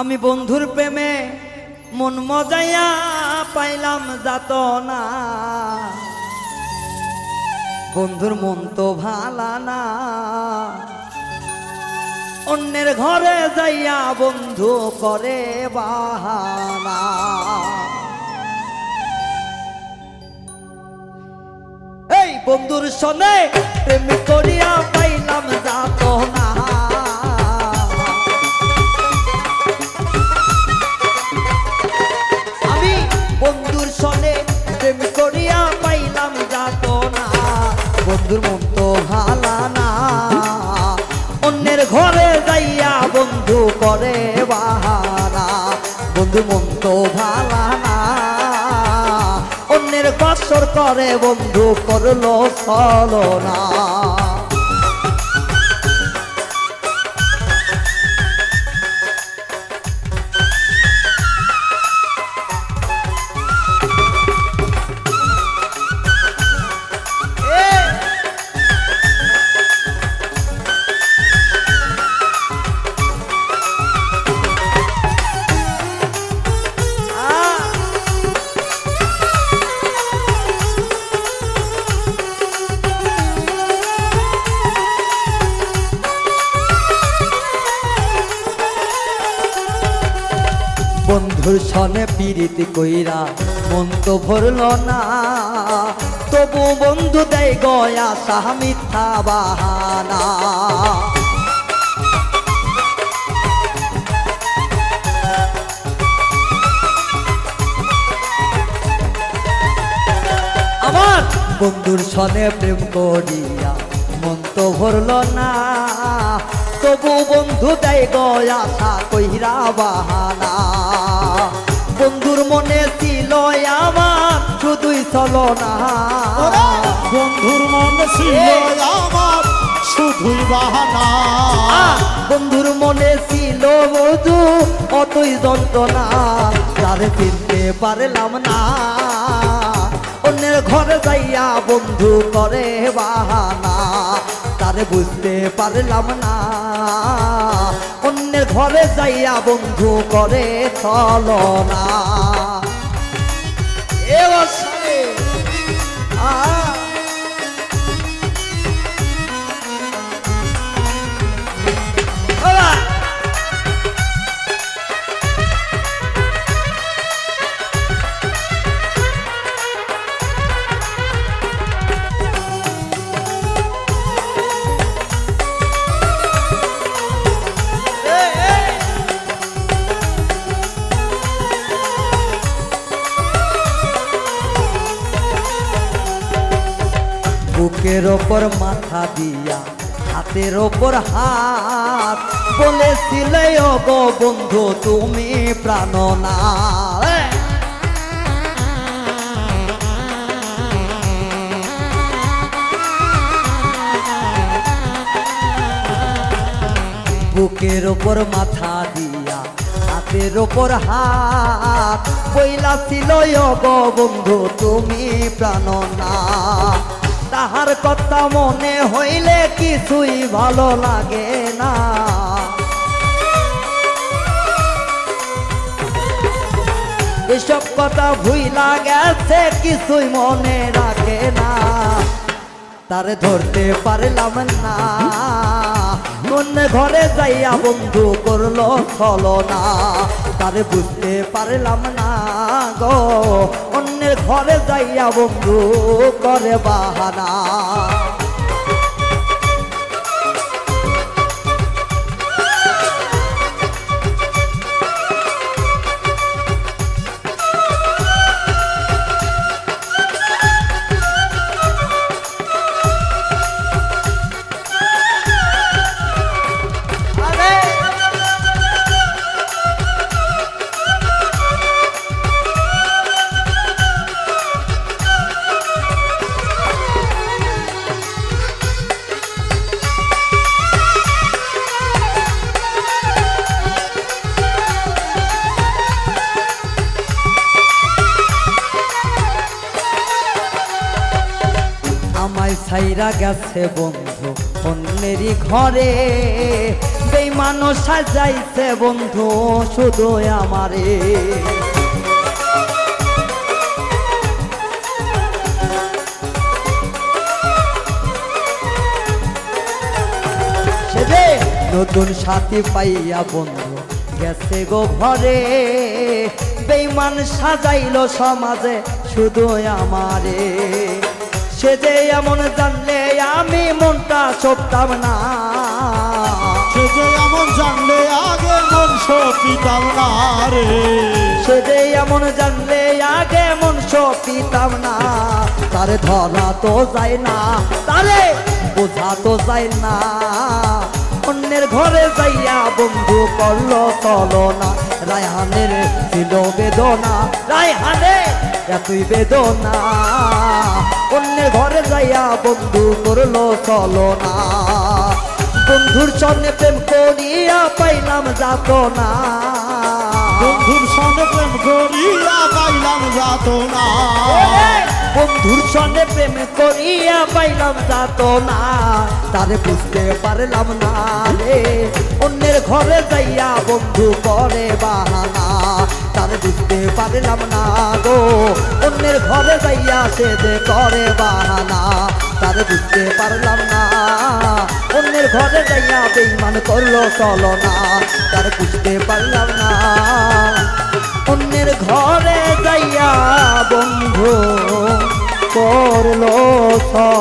আমি বন্ধুর প্রেমে মন মজাইয়া পাইলাম যাত না বন্ধুর মন তো ভালা না। অন্যের ঘরে যাইয়া বন্ধু করে বাহানা। এই বন্ধুর সনে প্রেম করিয়া পাইলাম করে বাহারা। বন্ধু মন তো ভালা না। অন্যের কসর করে বন্ধু করল চলো বন্ধুর সনে পিরিতি কইরা মন তো ভরল না। তবু বন্ধু দেয় গয়া সাহা মিথ্যা বাহানা। আমার বন্ধুর সনে প্রেম করিয়া মন তো ভরল না। তবু বন্ধু দেয় গয়া সা কইরা বাহানা। বন্ধুর মনে ছিল আমার শুধুই চলো না। বন্ধুর মনে ছিল আমার শুধুই বাহানা। বন্ধুর মনে ছিল বধু অতই যন্ত্রণা। তারে চিনতে পারলাম না। অন্যের ঘরে যাইয়া বন্ধু করে বাহানা। তারে বুঝতে পারলাম না। অন্যের ঘরে যাইয়া বন্ধু করে চল না। এ বছরে আহ বুকের ওপর মাথা দিয়া, হাতের ওপর হাত। বলেছিলে গো বন্ধু, তুমি প্রাণনা বুকের ওপর মাথা দিয়া, হাতের ওপর হাত। বইলা ছিল বন্ধু, তুমি প্রাণনা তাহার কথা মনে হইলে কিছুই ভালো লাগে না। এসব কথা ভুইলা গেছে, কিছুই মনে রাখে না। তার ধরতে পারলাম না। কোন ঘরে যাইয়া বন্ধু করল ফল না তারে বুঝতে পারলাম না গো, অন্যের ঘরে যাইয়া বন্ধু করে বাহানা। আমায় গেছে বন্ধু, অন্যেরই ঘরে। বেইমান সাজাইছে বন্ধু শুধু আমারে। নতুন সাথী পাইয়া বন্ধু গেছে গো ঘরে। বেইমান সাজাইলো সমাজে শুধু আমারে। সে যে এমন জানলে আমি মনটা চোপতাম না। সে যে এমন জানলে আগে মন সপিতাম না রে। সে যে এমন জানলে আগে মন সপিতাম না। তারে ধরা তো যায় না তারে বোঝা তো যায় না। অন্যের ঘরে যাইয়া বন্ধু করল চলো না রায়হানের ছিল বেদনা রায়হানে এতই বেদনা। অন্যের ঘরে যাইয়া বন্ধু করল চলো না বন্ধুর সঙ্গে প্রেম করিয়া পাইলাম যাত না বন্ধুর সঙ্গে প্রেম করিয়া পাইলাম যাত না বন্ধুর সঙ্গে প্রেম করিয়া পাইলাম যাত না তারে বুঝতে পারলাম না রে অন্যের ঘরে যাইয়া বন্ধু করে বাহানা। তারে বুঝতে পারলাম না গো। অন্যের ঘরে যাইয়া সে যে করে বাহানা, তারে বুঝতে পারলাম না। অন্যের ঘরে যাইয়া বেইমান করল চলো না তার বুঝতে পারলাম না। অন্যের ঘরে যাইয়া বন্ধু করল ছল